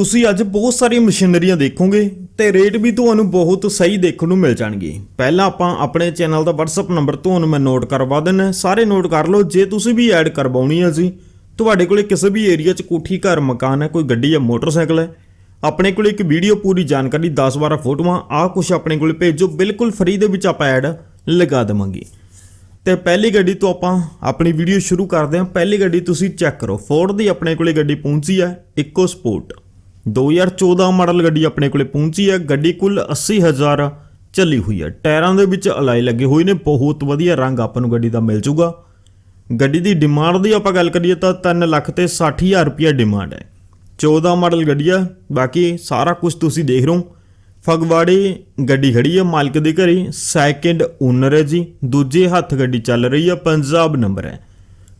ਤੁਸੀਂ ਅੱਜ ਬਹੁਤ ਸਾਰੀਆਂ ਮਸ਼ੀਨਰੀਆਂ ਦੇਖੋਗੇ ਤੇ ਰੇਟ ਵੀ ਤੁਹਾਨੂੰ ਬਹੁਤ ਸਹੀ ਦੇਖਣ ਨੂੰ ਮਿਲ ਜਾਣਗੇ। ਪਹਿਲਾਂ ਆਪਾਂ ਆਪਣੇ ਚੈਨਲ ਦਾ WhatsApp ਨੰਬਰ ਤੁਹਾਨੂੰ ਮੈਂ ਨੋਟ ਕਰਵਾ ਦਿੰਨਾ। ਸਾਰੇ ਨੋਟ ਕਰ ਲਓ, ਜੇ ਤੁਸੀਂ ਵੀ ਐਡ ਕਰਵਾਉਣੀ ਹੈ ਜੀ, ਤੁਹਾਡੇ ਕੋਲੇ ਕਿਸੇ ਵੀ ਏਰੀਆ 'ਚ ਕੋਠੀ, ਘਰ, ਮਕਾਨ ਹੈ, ਕੋਈ ਗੱਡੀ ਜਾਂ ਮੋਟਰਸਾਈਕਲ ਹੈ, ਆਪਣੇ ਕੋਲ ਇੱਕ ਵੀਡੀਓ ਪੂਰੀ ਜਾਣਕਾਰੀ 10-12 ਫੋਟੋਆਂ, ਆਹ ਕੁਝ ਆਪਣੇ ਕੋਲ ਭੇਜੋ, ਬਿਲਕੁਲ ਫ੍ਰੀ ਦੇ ਵਿੱਚ ਆਪਾਂ ਐਡ ਲਗਾ ਦੇਵਾਂਗੇ। ਤੇ ਪਹਿਲੀ ਗੱਡੀ ਤੋਂ ਆਪਾਂ ਆਪਣੀ ਵੀਡੀਓ ਸ਼ੁਰੂ ਕਰਦੇ ਹਾਂ। ਪਹਿਲੀ ਗੱਡੀ ਤੁਸੀਂ ਚੈੱਕ ਕਰੋ ਫੋਰਡ ਦੀ ਆਪਣੇ ਕੋਲੇ ਗੱਡੀ ਪਹੁੰਚੀ ਹੈ ਇਕੋ ਸਪੋਰਟ 2014 ਮਾਡਲ ਗੱਡੀ ਆਪਣੇ ਕੋਲੇ ਪਹੁੰਚੀ ਹੈ। ਗੱਡੀ ਕੁੱਲ 80000 ਚੱਲੀ ਹੋਈ ਹੈ। ਟਾਇਰਾਂ ਦੇ ਵਿੱਚ ਅਲਾਈ ਲੱਗੇ ਹੋਏ ਨੇ। ਬਹੁਤ ਵਧੀਆ ਰੰਗ ਆਪਾਂ ਨੂੰ ਗੱਡੀ ਦਾ ਮਿਲ ਜੂਗਾ। ਗੱਡੀ ਦੀ ਡਿਮਾਂਡ ਦੀ ਆਪਾਂ ਗੱਲ ਕਰੀਏ ਤਾਂ 3 ਲੱਖ ਤੇ 60000 ਰੁਪਏ ਡਿਮਾਂਡ ਹੈ। 14 ਮਾਡਲ ਗੱਡੀ ਆ ਬਾਕੀ ਸਾਰਾ ਕੁਝ ਤੁਸੀਂ ਦੇਖ ਰਹੇ ਹੋ। ਫਗਵਾੜੇ ਗੱਡੀ ਖੜੀ ਹੈ। ਮਾਲਕ ਦੇ ਘਰੇ ਸੈਕਿੰਡ ਓਨਰ ਹੈ ਜੀ। ਦੂਜੇ ਹੱਥ ਗੱਡੀ ਚੱਲ ਰਹੀ ਹੈ। ਪੰਜਾਬ ਨੰਬਰ ਹੈ।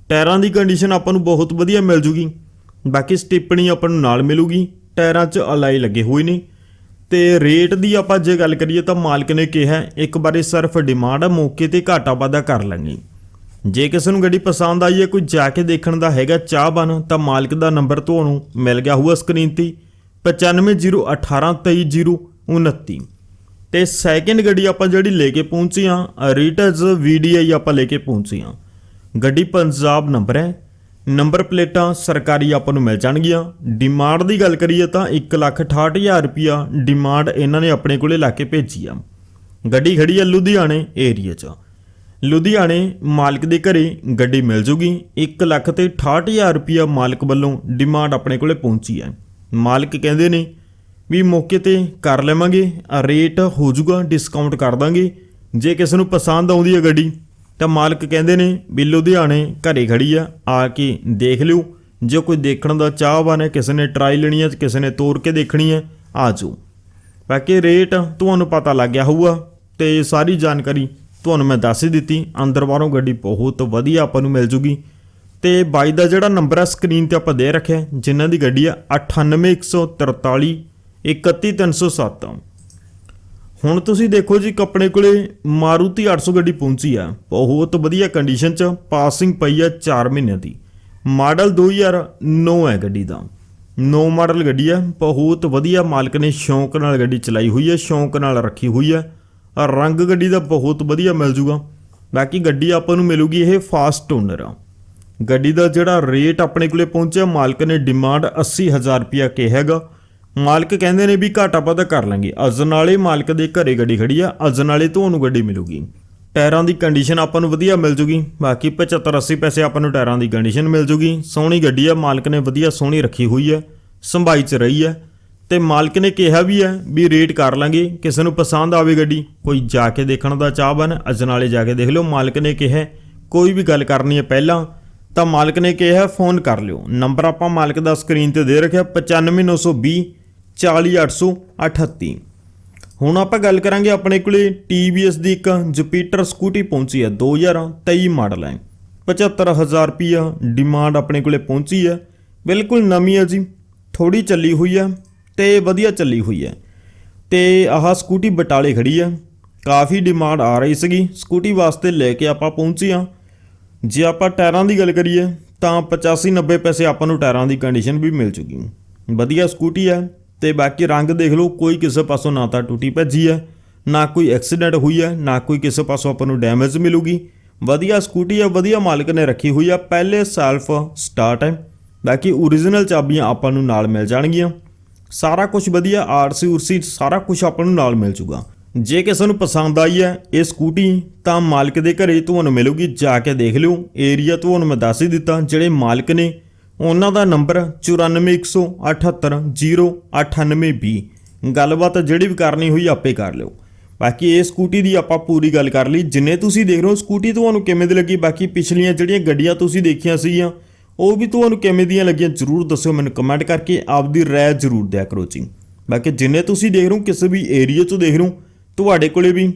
ਟਾਇਰਾਂ ਦੀ ਕੰਡੀਸ਼ਨ ਆਪਾਂ ਨੂੰ ਬਹੁਤ ਵਧੀਆ ਮਿਲ ਜੂਗੀ। ਬਾਕੀ ਸਟਿੱਪਣੀ ਆਪਾਂ ਨੂੰ ਨਾਲ ਮਿਲੂਗੀ। ਟਾਇਰਾਂ 'ਚ ਅਲਾਈ ਲੱਗੇ ਹੋਏ ਨੇ। ਤੇ ਰੇਟ ਦੀ ਆਪਾਂ ਜੇ ਗੱਲ ਕਰੀਏ ਤਾਂ ਮਾਲਕ ਨੇ ਕਿਹਾ, ਇੱਕ ਵਾਰੀ ਸਿਰਫ ਡਿਮਾਂਡ ਮੌਕੇ ਤੇ ਘਾਟਾ ਵਾਧਾ ਕਰ ਲਾਂਗੇ ਜੇ ਕਿਸੇ ਨੂੰ ਗੱਡੀ ਪਸੰਦ ਆਈ ਹੈ, ਕੋਈ ਜਾ ਕੇ ਦੇਖਣ ਦਾ ਹੈਗਾ ਚਾਹ ਬਨ ਤਾਂ ਮਾਲਕ ਦਾ ਨੰਬਰ ਤੁਹਾਨੂੰ ਮਿਲ ਗਿਆ ਹੋਊਗਾ ਸਕਰੀਨ ਤੇ। 9501833029 ਤੇ ਸੈਕਿੰਡ ਗੱਡੀ ਆਪਾਂ ਜਿਹੜੀ ਲੈ ਕੇ ਪਹੁੰਚੇ ਆ ਰੀਟਸ ਵੀਡੀਆਈ ਆਪਾਂ ਲੈ ਕੇ ਪਹੁੰਚੇ ਆ ਗੱਡੀ ਪੰਜਾਬ ਨੰਬਰ ਹੈ। ਨੰਬਰ ਪਲੇਟਾਂ ਸਰਕਾਰੀ ਆਪਾਂ ਨੂੰ ਮਿਲ ਜਾਣਗੀਆਂ। ਡਿਮਾਂਡ ਦੀ ਗੱਲ ਕਰੀਏ ਤਾਂ 168000 ਰੁਪਿਆ ਡਿਮਾਂਡ ਇਹਨਾਂ ਨੇ ਆਪਣੇ ਕੋਲੇ ਲਾ ਕੇ ਭੇਜੀ ਆ। ਗੱਡੀ ਖੜੀ ਆ ਲੁਧਿਆਣੇ ਏਰੀਆ 'ਚ। ਲੁਧਿਆਣੇ ਮਾਲਕ ਦੇ ਘਰੇ ਗੱਡੀ ਮਿਲ ਜੂਗੀ। 1 ਲੱਖ ਤੇ 68000 ਰੁਪਿਆ ਮਾਲਕ ਵੱਲੋਂ ਡਿਮਾਂਡ ਆਪਣੇ ਕੋਲੇ ਪਹੁੰਚੀ ਹੈ ਮਾਲਕ ਕਹਿੰਦੇ ਨੇ ਵੀ ਮੌਕੇ ਤੇ ਕਰ ਲਵਾਂਗੇ, ਰੇਟ ਹੋ ਜੂਗਾ ਡਿਸਕਾਊਂਟ ਕਰ ਦਾਂਗੇ। ਜੇ ਕਿਸੇ ਨੂੰ ਪਸੰਦ ਆਉਂਦੀ ਹੈ ਗੱਡੀ ਤਾਂ ਮਾਲਕ ਕਹਿੰਦੇ ਨੇ ਵੀ ਲੁਧਿਆਣੇ ਘਰੇ ਖੜੀ ਆ ਆ ਕੇ ਦੇਖ ਲਿਓ। ਜੇ ਕੋਈ ਦੇਖਣ ਦਾ ਚਾਹਵਾਨ ਹੈ ਕਿਸੇ ਨੇ ਟਰਾਈ ਲੈਣੀ ਹੈ ਕਿਸੇ ਨੇ ਤੋੜ ਕੇ ਦੇਖਣੀ ਹੈ ਆ ਜਾਓ। ਬਾਕੀ ਰੇਟ ਤੁਹਾਨੂੰ ਪਤਾ ਲੱਗ ਗਿਆ ਹੋਊਗਾ ਤੇ ਸਾਰੀ ਜਾਣਕਾਰੀ ਤੁਹਾਨੂੰ ਮੈਂ ਦੱਸ ਹੀ ਦਿੱਤੀ। ਅੰਦਰ ਬਾਹਰੋਂ ਗੱਡੀ ਬਹੁਤ ਵਧੀਆ ਆਪਾਂ ਨੂੰ ਮਿਲ ਜੂਗੀ। ਤੇ ਬਾਈ ਦਾ ਜਿਹੜਾ ਨੰਬਰ ਆ ਸਕਰੀਨ ਤੇ ਆਪਾਂ ਦੇ ਰੱਖਿਆ, ਜਿਨ੍ਹਾਂ ਦੀ ਗੱਡੀ ਆ 98143 31307 ਹੁਣ ਤੁਸੀਂ ਦੇਖੋ ਜੀ ਆਪਣੇ ਕੋਲੇ ਮਾਰੂਤੀ 800 ਗੱਡੀ ਪਹੁੰਚੀ ਆ। ਬਹੁਤ ਵਧੀਆ ਕੰਡੀਸ਼ਨ ਚ ਪਾਸਿੰਗ ਪਈ ਆ 4 ਮਹੀਨਿਆਂ ਦੀ। ਮਾਡਲ 2009 ਹੈ ਗੱਡੀ ਦਾ। 9 ਮਾਡਲ ਗੱਡੀ ਆ। ਬਹੁਤ ਵਧੀਆ ਮਾਲਕ ਨੇ ਸ਼ੌਂਕ ਨਾਲ ਗੱਡੀ ਚਲਾਈ ਹੋਈ ਹੈ ਸ਼ੌਂਕ ਨਾਲ ਰੱਖੀ ਹੋਈ ਹੈ ਰੰਗ ਗੱਡੀ ਦਾ ਬਹੁਤ ਵਧੀਆ ਮਿਲ ਜੂਗਾ। ਬਾਕੀ ਗੱਡੀ ਆਪਾਂ ਨੂੰ ਮਿਲੂਗੀ ਇਹ ਫਾਸਟ ਓਨਰ ਆ। ਗੱਡੀ ਦਾ ਜਿਹੜਾ ਰੇਟ ਆਪਣੇ ਕੋਲੇ ਪਹੁੰਚਿਆ, ਮਾਲਕ ਨੇ ਡਿਮਾਂਡ 80000 ਰੁਪਿਆ ਕਿਹਾ ਹੈਗਾ। ਮਾਲਕ ਕਹਿੰਦੇ ਨੇ ਵੀ ਘਾਟਾ ਵਾਧਾ ਕਰ ਲਾਂਗੇ। ਅਜ਼ਨ ਨਾਲੇ ਮਾਲਕ ਦੇ ਘਰੇ ਗੱਡੀ ਖੜੀ ਆ, ਅਜ਼ਨ ਵਾਲੇ ਤੁਹਾਨੂੰ ਗੱਡੀ ਮਿਲੂਗੀ। ਟਾਇਰਾਂ ਦੀ ਕੰਡੀਸ਼ਨ ਆਪਾਂ ਨੂੰ ਵਧੀਆ ਮਿਲ ਜੂਗੀ। ਬਾਕੀ 75 80 ਪੈਸੇ ਆਪਾਂ ਨੂੰ ਟਾਇਰਾਂ ਦੀ ਕੰਡੀਸ਼ਨ ਮਿਲ ਜੂਗੀ। ਸੋਹਣੀ ਗੱਡੀ ਆ, ਮਾਲਕ ਨੇ ਵਧੀਆ ਸੋਹਣੀ ਰੱਖੀ ਹੋਈ ਹੈ ਸੰਭਾਈ ਚ ਰਹੀ ਹੈ ਤੇ ਮਾਲਕ ਨੇ ਕਿਹਾ ਵੀ ਹੈ ਵੀ ਰੇਟ ਕਰ ਲਾਂਗੇ, ਕਿਸੇ ਨੂੰ ਪਸੰਦ ਆਵੇ ਗੱਡੀ, ਕੋਈ ਜਾ ਕੇ ਦੇਖਣ ਦਾ ਚਾਹਵਾਨ ਅਜ਼ਨ ਵਾਲੇ ਜਾ ਕੇ ਦੇਖ ਲਿਓ। ਮਾਲਕ ਨੇ ਕਿਹਾ, ਕੋਈ ਵੀ ਗੱਲ ਕਰਨੀ ਹੈ ਪਹਿਲਾਂ, ਤਾਂ ਮਾਲਕ ਨੇ ਕਿਹਾ, ਫੋਨ ਕਰ ਲਿਓ। ਨੰਬਰ ਆਪਾਂ ਮਾਲਕ ਦਾ ਸਕਰੀਨ ਤੇ ਦੇ ਰੱਖਿਆ 95920 40838 ਹੁਣ ਆਪਾਂ ਗੱਲ ਕਰਾਂਗੇ ਆਪਣੇ ਕੋਲੇ TVS ਦੀ ਇੱਕ ਜੁਪੀਟਰ ਸਕੂਟੀ ਪਹੁੰਚੀ ਹੈ 2023 ਮਾਡਲ ਹੈ। 75000 ਰੁਪਿਆ ਡਿਮਾਂਡ ਆਪਣੇ ਕੋਲੇ ਪਹੁੰਚੀ ਹੈ। ਬਿਲਕੁਲ ਨਵੀਂ ਹੈ ਜੀ ਥੋੜੀ ਚੱਲੀ ਹੋਈ ਹੈ ਤੇ ਵਧੀਆ ਚੱਲੀ ਹੋਈ ਹੈ। ਤੇ ਆਹ ਸਕੂਟੀ ਬਟਾਲੇ ਖੜੀ ਹੈ, ਕਾਫੀ ਡਿਮਾਂਡ ਆ ਰਹੀ ਸੀਗੀ। ਸਕੂਟੀ ਵਾਸਤੇ ਲੈ ਕੇ ਆਪਾਂ ਪਹੁੰਚੇ ਹਾਂ। ਜੇ ਆਪਾਂ ਟਾਇਰਾਂ ਦੀ ਗੱਲ ਕਰੀਏ, ਤਾਂ 85 90 ਪੈਸੇ ਆਪਾਂ ਨੂੰ ਟਾਇਰਾਂ ਦੀ ਕੰਡੀਸ਼ਨ ਵੀ ਮਿਲ ਚੁੱਕੀ। ਵਧੀਆ ਸਕੂਟੀ ਹੈ। ਤੇ ਬਾਕੀ ਰੰਗ ਦੇਖ ਲਓ, ਕੋਈ ਕਿਸੇ ਪਾਸੋਂ ਨਾ ਤਾਂ ਟੁੱਟੀ ਭੱਜੀ ਹੈ, ਨਾ ਕੋਈ ਐਕਸੀਡੈਂਟ ਹੋਈ ਹੈ, ਨਾ ਕੋਈ ਕਿਸੇ ਪਾਸੋਂ ਆਪਾਂ ਨੂੰ ਡੈਮੇਜ ਮਿਲੂਗੀ। ਵਧੀਆ ਸਕੂਟੀ ਹੈ, ਵਧੀਆ ਮਾਲਕ ਨੇ ਰੱਖੀ ਹੋਈ ਆ, ਪਹਿਲੇ ਸੈਲਫ ਸਟਾਰਟ ਹੈ। ਬਾਕੀ ਓਰੀਜਨਲ ਚਾਬੀਆਂ ਆਪਾਂ ਨੂੰ ਨਾਲ ਮਿਲ ਜਾਣਗੀਆਂ। ਸਾਰਾ ਕੁਝ ਵਧੀਆ, ਆਰਸੀ ਉਰਸੀ ਸਾਰਾ ਕੁਝ ਆਪਾਂ ਨੂੰ ਨਾਲ ਮਿਲ ਜੂਗਾ। ਜੇ ਕਿਸੇ ਨੂੰ ਪਸੰਦ ਆਈ ਹੈ ਇਹ ਸਕੂਟੀ ਤਾਂ ਮਾਲਕ ਦੇ ਘਰੇ ਤੁਹਾਨੂੰ ਮਿਲੂਗੀ, ਜਾ ਕੇ ਦੇਖ ਲਿਓ। ਏਰੀਆ ਤੁਹਾਨੂੰ ਮੈਂ ਦੱਸ ਹੀ ਦਿੱਤਾ, ਜਿਹੜੇ ਮਾਲਕ ਨੇ ਉਹਨਾਂ ਦਾ ਨੰਬਰ 9417809820 ਗੱਲਬਾਤ ਜਿਹੜੀ ਵੀ ਕਰਨੀ ਹੋਈ ਆਪੇ ਕਰ ਲਿਓ। ਬਾਕੀ ਇਹ ਸਕੂਟੀ ਦੀ ਆਪਾਂ ਪੂਰੀ ਗੱਲ ਕਰ ਲਈ। ਜਿੰਨੇ ਤੁਸੀਂ ਦੇਖ ਰਹੇ ਹੋ, ਸਕੂਟੀ ਤੁਹਾਨੂੰ ਕਿਵੇਂ ਦੀ ਲੱਗੀ? ਬਾਕੀ ਪਿਛਲੀਆਂ ਜਿਹੜੀਆਂ ਗੱਡੀਆਂ ਤੁਸੀਂ ਦੇਖੀਆਂ ਸੀਗੀਆਂ, ਉਹ ਵੀ ਤੁਹਾਨੂੰ ਕਿਵੇਂ ਦੀਆਂ ਲੱਗੀਆਂ ਜਰੂਰ ਦੱਸਿਓ ਮੈਨੂੰ ਕਮੈਂਟ ਕਰਕੇ। ਆਪਦੀ ਰਾਏ ਜਰੂਰ ਦਿਆ ਕਰੋ ਜੀ। ਬਾਕੀ ਜਿੰਨੇ ਤੁਸੀਂ ਦੇਖ ਰਹੇ ਹੋ, ਕਿਸੇ ਵੀ ਏਰੀਆ 'ਚੋਂ ਦੇਖ ਰਹੇ ਹੋ, ਤੁਹਾਡੇ ਕੋਲੇ ਵੀ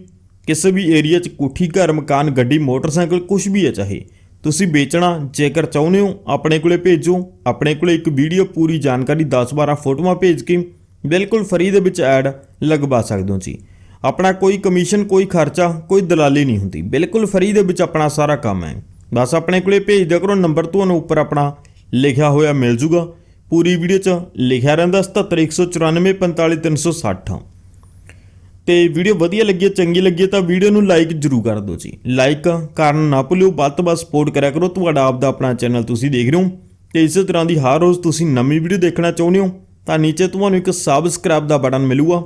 ਕਿਸੇ ਵੀ ਏਰੀਆ 'ਚ ਕੋਠੀ ਘਰ, ਮਕਾਨ, ਗੱਡੀ, ਮੋਟਰਸਾਈਕਲ ਕੁਝ ਵੀ ਹੈ ਚਾਹੇ ਤੁਸੀਂ ਵੇਚਣਾ ਜੇਕਰ ਚਾਹੁੰਦੇ ਹੋ, ਆਪਣੇ ਕੋਲੇ ਭੇਜੋ। ਆਪਣੇ ਕੋਲੇ ਇੱਕ ਵੀਡੀਓ ਪੂਰੀ ਜਾਣਕਾਰੀ 10-12 ਫੋਟੋਆਂ ਭੇਜ ਕੇ ਬਿਲਕੁਲ ਫਰੀ ਦੇ ਵਿੱਚ ਐਡ ਲਗਵਾ ਸਕਦੇ ਹੋ ਜੀ। ਆਪਣਾ ਕੋਈ ਕਮਿਸ਼ਨ, ਕੋਈ ਖਰਚਾ, ਕੋਈ ਦਲਾਲੀ ਨਹੀਂ ਹੁੰਦੀ। ਬਿਲਕੁਲ ਫਰੀ ਦੇ ਵਿੱਚ ਆਪਣਾ ਸਾਰਾ ਕੰਮ ਹੈ। ਬਸ ਆਪਣੇ ਕੋਲੇ ਭੇਜ ਦਿਆ ਕਰੋ, ਨੰਬਰ ਤੁਹਾਨੂੰ ਉੱਪਰ ਆਪਣਾ ਲਿਖਿਆ ਹੋਇਆ ਮਿਲ ਜੂਗਾ। ਪੂਰੀ ਵੀਡੀਓ 'ਚ ਲਿਖਿਆ ਰਹਿੰਦਾ 7714945360 ਤੇ ਵੀਡੀਓ ਵਧੀਆ ਲੱਗੀ ਹੈ, ਚੰਗੀ ਲੱਗੀ ਹੈ ਤਾਂ ਵੀਡੀਓ ਨੂੰ ਲਾਈਕ ਜਰੂਰ ਕਰ ਦਿਓ ਜੀ। ਲਾਈਕ ਕਰਨ ਨਾ ਭੁੱਲਿਓ ਵੱਧ ਤੋਂ ਵੱਧ ਸਪੋਰਟ ਕਰਿਆ ਕਰੋ। ਤੁਹਾਡਾ ਆਪ ਦਾ ਆਪਣਾ ਚੈਨਲ ਤੁਸੀਂ ਦੇਖ ਰਹੇ ਹੋ। ਤੇ ਇਸੇ ਤਰ੍ਹਾਂ ਦੀ ਹਰ ਰੋਜ਼ ਤੁਸੀਂ ਨਵੀਂ ਵੀਡੀਓ ਦੇਖਣਾ ਚਾਹੁੰਦੇ ਹੋ ਤਾਂ ਨੀਚੇ ਤੁਹਾਨੂੰ ਇੱਕ ਸਬਸਕ੍ਰਾਈਬ ਦਾ ਬਟਨ ਮਿਲੂਗਾ।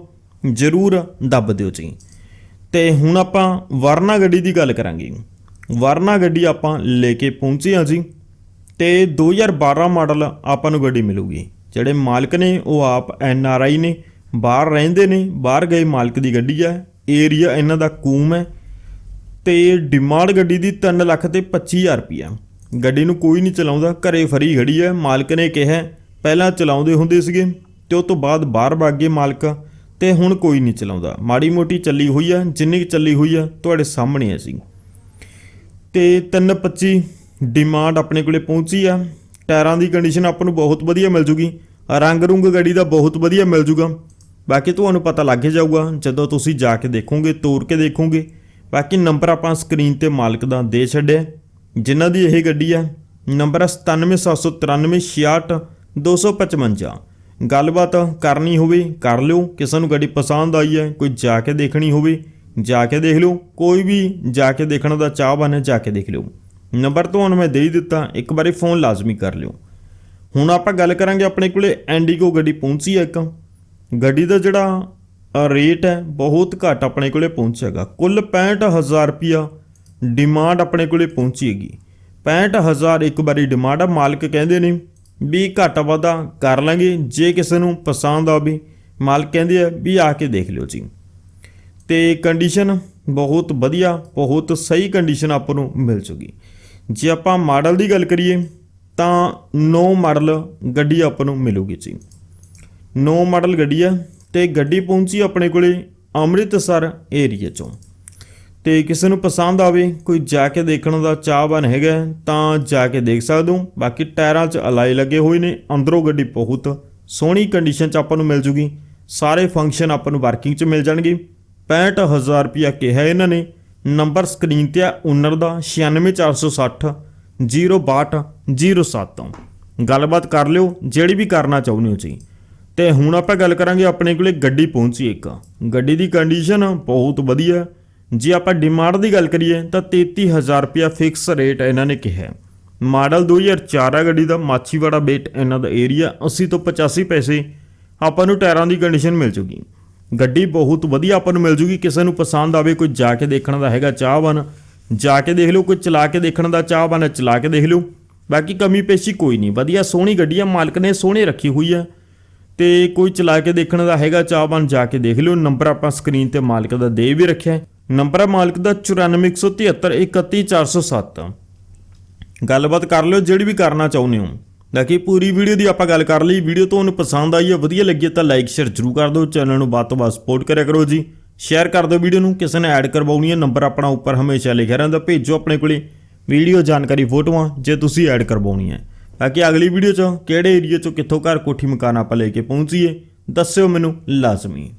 ਜਰੂਰ ਦੱਬ ਦਿਓ ਜੀ। ਤੇ ਹੁਣ ਆਪਾਂ ਵਰਨਾ ਗੱਡੀ ਦੀ ਗੱਲ ਕਰਾਂਗੇ। ਵਰਨਾ ਗੱਡੀ ਆਪਾਂ ਲੈ ਕੇ ਪਹੁੰਚੇ ਹਾਂ ਜੀ। ਤੇ 2012 ਮਾਡਲ ਆਪਾਂ ਨੂੰ ਗੱਡੀ ਮਿਲੂਗੀ। ਜਿਹੜੇ ਮਾਲਕ ਨੇ ਉਹ ਆਪ ਐਨ ਆਰ ਆਈ ਨੇ। ਬਾਹਰ ਰਹਿੰਦੇ ਨੇ, ਬਾਹਰ ਗਏ ਮਾਲਕ ਦੀ ਗੱਡੀ ਹੈ ਏਰੀਆ ਇਹਨਾਂ ਦਾ ਕੂਮ ਹੈ ਤੇ ਡਿਮਾਂਡ ਗੱਡੀ ਦੀ 3 ਲੱਖ ਤੇ 25000 ਰੁਪਿਆ ਗੱਡੀ ਨੂੰ ਕੋਈ ਨਹੀਂ ਚਲਾਉਂਦਾ, ਘਰੇ ਫਰੀ ਖੜੀ ਹੈ, ਮਾਲਕ ਨੇ ਕਿਹਾ, ਪਹਿਲਾਂ ਚਲਾਉਂਦੇ ਹੁੰਦੇ ਸੀਗੇ ਤੇ ਉਸ ਤੋਂ ਬਾਅਦ ਬਾਹਰ ਭੱਗ ਗਏ ਮਾਲਕ ਤੇ ਹੁਣ ਕੋਈ ਨਹੀਂ ਚਲਾਉਂਦਾ। ਮਾੜੀ ਮੋਟੀ ਚੱਲੀ ਹੋਈ ਆ, ਜਿੰਨੀ ਕੁ ਚੱਲੀ ਹੋਈ ਆ, ਤੁਹਾਡੇ ਸਾਹਮਣੇ ਹੈ ਸੀ ਤੇ 325 ਡਿਮਾਂਡ ਆਪਣੇ ਕੋਲੇ ਪਹੁੰਚੀ ਆ। ਟਾਇਰਾਂ ਦੀ ਕੰਡੀਸ਼ਨ ਆਪਾਂ ਨੂੰ ਬਹੁਤ ਵਧੀਆ ਮਿਲ ਜੂਗੀ। ਰੰਗ ਰੁੰਗ ਗੱਡੀ ਦਾ ਬਹੁਤ ਵਧੀਆ ਮਿਲ ਜੂਗਾ। ਬਾਕੀ ਤੁਹਾਨੂੰ ਪਤਾ ਲੱਗ ਜਾਊਗਾ, ਜਦੋਂ ਤੁਸੀਂ ਜਾ ਕੇ ਦੇਖੋਗੇ, ਤੋਰ ਕੇ ਦੇਖੋਗੇ। ਬਾਕੀ ਨੰਬਰ ਆਪਾਂ ਸਕਰੀਨ ਤੇ ਮਾਲਕ ਦਾ ਦੇ ਛੱਡਿਆ। ਜਿਨ੍ਹਾਂ ਦੀ ਇਹ ਗੱਡੀ ਆ, ਨੰਬਰ ਹੈ 9779366255 ਗੱਲਬਾਤ ਕਰਨੀ ਹੋਵੇ, ਕਰ ਲਿਓ। ਕਿਸੇ ਨੂੰ ਗੱਡੀ ਪਸੰਦ ਆਈ ਹੈ, ਕੋਈ ਜਾ ਕੇ ਦੇਖਣੀ ਹੋਵੇ, ਜਾ ਕੇ ਦੇਖ ਲਿਓ। ਕੋਈ ਵੀ ਜਾ ਕੇ ਦੇਖਣ ਦਾ ਚਾਹਵਾਨ ਹੈ ਜਾ ਕੇ ਦੇਖ ਲਿਓ। ਨੰਬਰ ਤੁਹਾਨੂੰ ਮੈਂ ਦੇ ਹੀ ਦਿੱਤਾ, ਇੱਕ ਵਾਰੀ ਫੋਨ ਲਾਜ਼ਮੀ ਕਰ ਲਿਓ। ਹੁਣ ਆਪਾਂ ਗੱਲ ਕਰਾਂਗੇ ਆਪਣੇ ਕੋਲੇ ਐਂਡੀਗੋ ਗੱਡੀ ਪਹੁੰਚੀ ਹੈ ਇੱਕ। ਗੱਡੀ ਦਾ ਜਿਹੜਾ ਰੇਟ ਹੈ, ਬਹੁਤ ਘੱਟ ਆਪਣੇ ਕੋਲੇ ਪਹੁੰਚੇਗਾ ਕੁੱਲ 65000 ਰੁਪਿਆ ਡਿਮਾਂਡ ਆਪਣੇ ਕੋਲੇ ਪਹੁੰਚੀ ਹੈਗੀ। 65000 ਇੱਕ ਵਾਰੀ ਡਿਮਾਂਡ ਆ, ਮਾਲਕ ਕਹਿੰਦੇ ਨੇ ਵੀ ਘੱਟ ਵਾਧਾ ਕਰ ਲਾਂਗੇ, ਜੇ ਕਿਸੇ ਨੂੰ ਪਸੰਦ ਆਵੇ ਮਾਲਕ ਕਹਿੰਦੇ ਆ ਵੀ ਆ ਕੇ ਦੇਖ ਲਿਓ ਜੀ। ਤੇ ਕੰਡੀਸ਼ਨ ਬਹੁਤ ਵਧੀਆ, ਬਹੁਤ ਸਹੀ ਕੰਡੀਸ਼ਨ ਆਪਾਂ ਨੂੰ ਮਿਲ ਜੂਗੀ। ਜੇ ਆਪਾਂ ਮਾਡਲ ਦੀ ਗੱਲ ਕਰੀਏ, ਤਾਂ 9 ਮਾਡਲ ਗੱਡੀ ਆਪਾਂ ਨੂੰ ਮਿਲੂਗੀ ਜੀ। 9 ਮਾਡਲ ਗੱਡੀ ਆ ਤੇ ਗੱਡੀ ਪਹੁੰਚੀ ਆਪਣੇ ਕੋਲੇ ਅੰਮ੍ਰਿਤਸਰ ਏਰੀਆ ਚੋਂ। ਤੇ ਕਿਸੇ ਨੂੰ ਪਸੰਦ ਆਵੇ, ਕੋਈ ਜਾ ਕੇ ਦੇਖਣ ਦਾ ਚਾਹਵਾਨ ਹੈਗਾ, ਤਾਂ ਜਾ ਕੇ ਦੇਖ ਸਕਦੇ ਹੋ। ਬਾਕੀ ਟਾਇਰਾਂ 'ਚ ਅਲਾਈ ਲੱਗੇ ਹੋਏ ਨੇ, ਅੰਦਰੋਂ ਗੱਡੀ ਬਹੁਤ ਸੋਹਣੀ ਕੰਡੀਸ਼ਨ 'ਚ ਆਪਾਂ ਨੂੰ ਮਿਲ ਜੂਗੀ। ਸਾਰੇ ਫੰਕਸ਼ਨ ਆਪਾਂ ਨੂੰ ਵਰਕਿੰਗ 'ਚ ਮਿਲ ਜਾਣਗੇ। 65000 ਰੁਪਿਆ ਕਿਹਾ ਇਹਨਾਂ ਨੇ। ਨੰਬਰ ਸਕਰੀਨ ਤੇ ਆ ਓਨਰ ਦਾ 96460 06207 ਗੱਲਬਾਤ ਕਰ ਲਿਓ, ਜਿਹੜੀ ਵੀ ਕਰਨਾ ਚਾਹੁੰਦੇ ਹੋ ਜੀ ਤੇ ਹੁਣ ਆਪਾਂ ਗੱਲ ਕਰਾਂਗੇ ਆਪਣੇ ਕੋਲੇ ਗੱਡੀ ਪਹੁੰਚੀ ਇੱਕ। ਗੱਡੀ ਦੀ ਕੰਡੀਸ਼ਨ ਬਹੁਤ ਵਧੀਆ। ਜੇ ਆਪਾਂ ਡਿਮਾਂਡ ਦੀ ਗੱਲ ਕਰੀਏ ਤਾਂ 33000 ਰੁਪਿਆ ਫਿਕਸ ਰੇਟ ਇਹਨਾਂ ਨੇ ਕਿਹਾ ਹੈ। ਮਾਡਲ 2004 ਆ ਗੱਡੀ ਦਾ, ਮਾਛੀਵਾੜਾ ਬੇਟ ਇਹਨਾਂ ਦਾ ਏਰੀਆ 80 ਤੋਂ 85 ਪੈਸੇ ਆਪਾਂ ਨੂੰ ਟਾਇਰਾਂ ਦੀ ਕੰਡੀਸ਼ਨ ਮਿਲ ਜੂਗੀ। ਗੱਡੀ ਬਹੁਤ ਵਧੀਆ ਆਪਾਂ ਨੂੰ ਮਿਲ ਜੂਗੀ, ਕਿਸੇ ਨੂੰ ਪਸੰਦ ਆਵੇ ਕੋਈ ਜਾ ਕੇ ਦੇਖਣ ਦਾ ਹੈਗਾ ਚਾਹਵਾਨ, ਜਾ ਕੇ ਦੇਖ ਲਓ, ਕੋਈ ਚਲਾ ਕੇ ਦੇਖਣ ਦਾ ਚਾਹਵਾਨ ਚਲਾ ਕੇ ਦੇਖ ਲਓ। ਬਾਕੀ ਕਮੀ ਪੇਸ਼ੀ ਕੋਈ ਨਹੀਂ। ਵਧੀਆ ਸੋਹਣੀ ਗੱਡੀ ਆ, ਮਾਲਕ ਨੇ ਸੋਹਣੀ ਰੱਖੀ ਹੋਈ ਹੈ ਤੇ ਕੋਈ ਚਲਾ ਕੇ ਦੇਖਣ ਦਾ ਹੈਗਾ ਚਾਹਵਾਨ, ਜਾ ਕੇ ਦੇਖ ਲਿਓ। ਨੰਬਰ ਆਪਾਂ ਸਕਰੀਨ ਤੇ ਮਾਲਕ ਦਾ ਦੇ ਵੀ ਰੱਖਿਆ ਹੈ। ਨੰਬਰ ਹੈ ਮਾਲਕ ਦਾ 9417 31407 ਗੱਲਬਾਤ ਕਰ ਲਿਓ, ਜਿਹੜੀ ਵੀ ਕਰਨਾ ਚਾਹੁੰਦੇ ਹੋ। ਬਾਕੀ ਪੂਰੀ ਵੀਡੀਓ ਦੀ ਆਪਾਂ ਗੱਲ ਕਰ ਲਈ। ਵੀਡੀਓ ਤੁਹਾਨੂੰ ਪਸੰਦ ਆਈ ਹੈ, ਵਧੀਆ ਲੱਗੀ ਤਾਂ ਲਾਈਕ ਸ਼ੇਅਰ ਜ਼ਰੂਰ ਕਰ ਦਿਓ। ਚੈਨਲ ਨੂੰ ਵੱਧ ਤੋਂ ਵੱਧ ਸਪੋਰਟ ਕਰਿਆ ਕਰੋ ਜੀ। ਸ਼ੇਅਰ ਕਰ ਦਿਓ ਵੀਡੀਓ ਨੂੰ। ਕਿਸੇ ਨੇ ਐਡ ਕਰਵਾਉਣੀ ਹੈ, ਨੰਬਰ ਆਪਣਾ ਉੱਪਰ ਹਮੇਸ਼ਾ ਲਿਖਿਆ ਰਹਿੰਦਾ। ਭੇਜੋ ਆਪਣੇ ਕੋਲੇ। ਵੀਡੀਓ ਜਾਣਕਾਰੀ ਫੋਟੋਆਂ, ਜੇ ਤੁਸੀਂ ਐਡ ਕਰਵਾਉਣੀ ਹੈ। ਤਾਂ ਕਿ ਅਗਲੀ ਵੀਡੀਓ 'ਚ ਕਿਹੜੇ ਏਰੀਆ 'ਚੋਂ ਕਿੱਥੋਂ ਘਰ ਕੋਠੀ ਮਕਾਨ ਆਪਾਂ ਲੈ ਕੇ ਪਹੁੰਚੀਏ, ਦੱਸਿਓ ਮੈਨੂੰ ਲਾਜ਼ਮੀ।